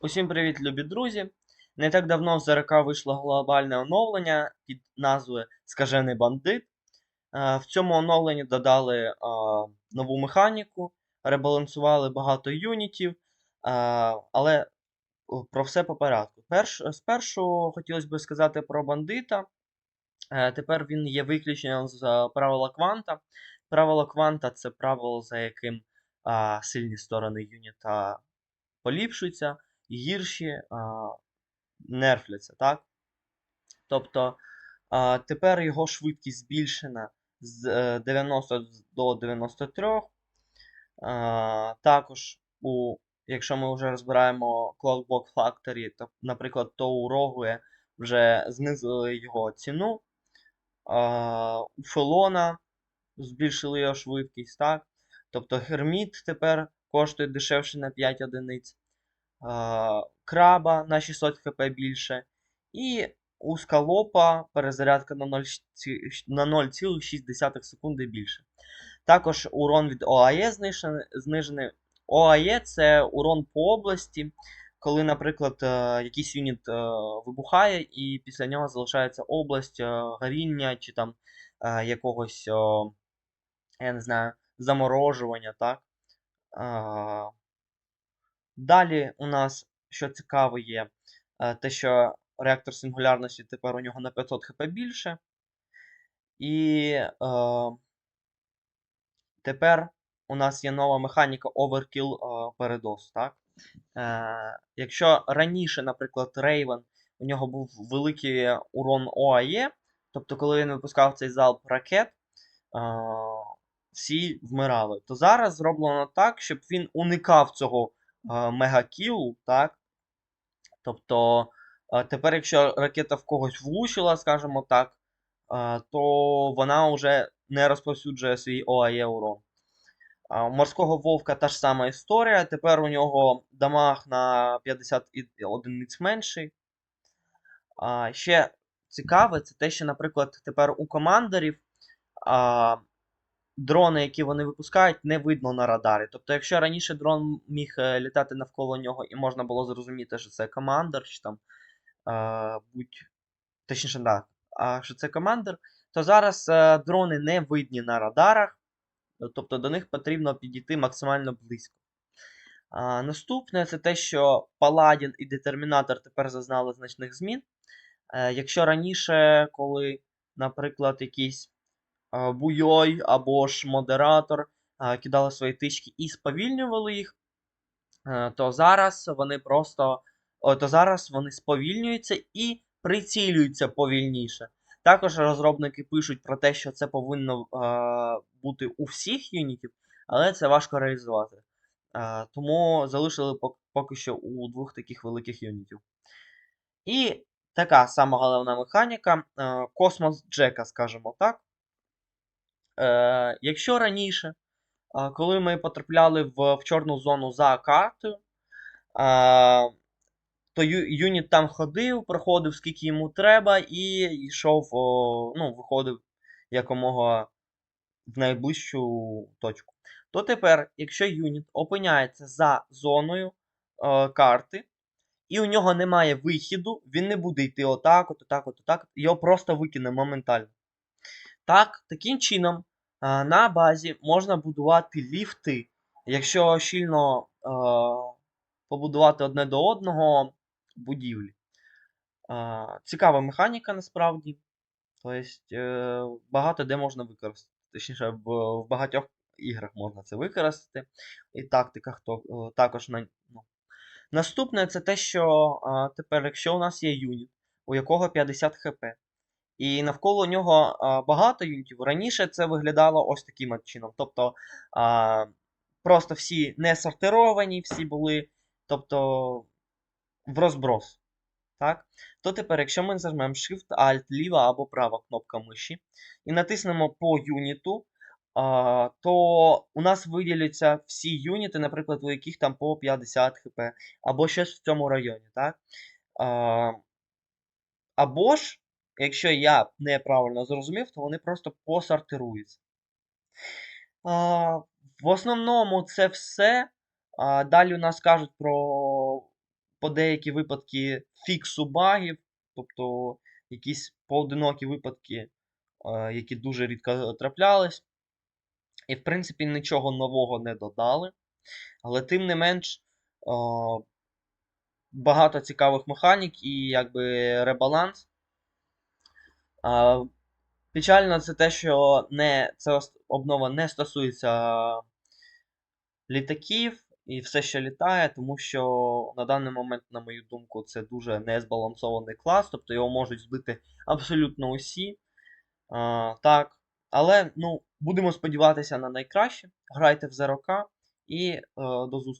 Усім привіт, любі друзі! Не так давно в ЗРК вийшло глобальне оновлення під назвою Скажений бандит. Е, В цьому оновленні додали е, нову механіку, ребалансували багато юнітів, е, але про все по порядку. Перш, спершу хотілося б сказати про бандита. Тепер він є виключенням з правила кванта. Правило кванта це правило, за яким сильні сторони юніта поліпшуються, гірші а, нерфляться, так? Тобто а, тепер його швидкість збільшена з е, 90 до 93. А, також, у, якщо ми вже розбираємо Clockblock Factory, то, наприклад, то у Rogue вже знизили його ціну. А, у Фелона збільшили його швидкість, так? Тобто Герміт тепер коштує дешевше на 5 одиниць. Краба на 600 хп більше. І у скалопа перезарядка на 0 на 0,6 секунди більше. Також урон від ОАЕ знижений-. ОАЕ це урон по області, коли, наприклад, е, якийсь юніт е, вибухає, і після нього залишається область е, горіння чи там якогось, я не знаю, заморожування, так? Далі у нас, що цікаво є, е, те, що реактор сингулярності тепер у нього на 500 хп більше. І е, тепер у нас є нова механіка Overkill е, передос. Так? Е, якщо раніше, наприклад, Raven, у нього був великий урон ОАЕ, тобто, коли він випускав цей залп ракет, е, всі вмирали, то зараз зроблено так, щоб він уникав цього е, мегакілу, так? Тобто, е, тепер, якщо ракета в когось влучила, скажімо так, е, то вона вже не розповсюджує свій ОАЕ урон. У морського вовка та ж сама історія. Тепер у нього дамаг на 50 одиниць менший. Ще цікаве, це те, що, наприклад, тепер у командерів дрони, які вони випускають, не видно на радарі. Тобто, якщо раніше дрон міг е, літати навколо нього і можна було зрозуміти, що це командер, чи там е, будь. Точніше, так, а, що це командер, то зараз е, дрони не видні на радарах. Тобто до них потрібно підійти максимально близько. А, наступне це те, що Паладін і Детермінатор тепер зазнали значних змін. Е, якщо раніше, коли, наприклад, якийсь буйой або ж модератор кидали свої тички і сповільнювали їх, е, то зараз вони просто. То зараз вони сповільнюються і прицілюються повільніше. Також розробники пишуть про те, що це повинно е, бути у всіх юнітів, але це важко реалізувати. Е, тому залишили поки що у двох таких великих юнітів. І така сама головна механіка космос Джека, скажімо так. Е, якщо раніше, е, коли ми потрапляли в, в чорну зону за картою, е, то юніт там ходив, проходив скільки йому треба, і йшов, о, ну, виходив якомога в найближчу точку. То тепер, якщо юніт опиняється за зоною е, карти, і у нього немає вихіду, він не буде йти отак, от, отак, от, отак, його просто викине моментально. Так, таким чином, на базі можна будувати ліфти, якщо щільно е, побудувати одне до одного будівлі. Е, цікава механіка насправді. Тобто, е, багато де можна використати. Точніше, в, багатьох іграх можна це використати. І тактиках е, також ну. Наступне це те, що тепер, якщо у нас є юніт, у якого 50 хп, і навколо нього багато юнітів, раніше це виглядало ось таким чином. Тобто просто всі не сортировані, всі були, тобто в розброс. Так? То тепер, якщо ми зажмемо Shift, Alt, ліва або права кнопка миші і натиснемо по юніту, то у нас виділяться всі юніти, наприклад, у яких там по 50 хп, або щось в цьому районі. Так? Або ж, якщо я неправильно зрозумів, то вони просто посортируються. В основному це все. Далі у нас кажуть про по деякі випадки фіксу багів, тобто якісь поодинокі випадки, які дуже рідко траплялись. І, в принципі, нічого нового не додали. Але тим не менш, багато цікавих механік і якби ребаланс. А, печально це те, що не, ця обнова не стосується літаків і все ще літає, тому що на даний момент, на мою думку, це дуже незбалансований клас, тобто його можуть збити абсолютно усі. А, так. Але ну, будемо сподіватися на найкраще. Грайте в 0К і е, до зустрічі.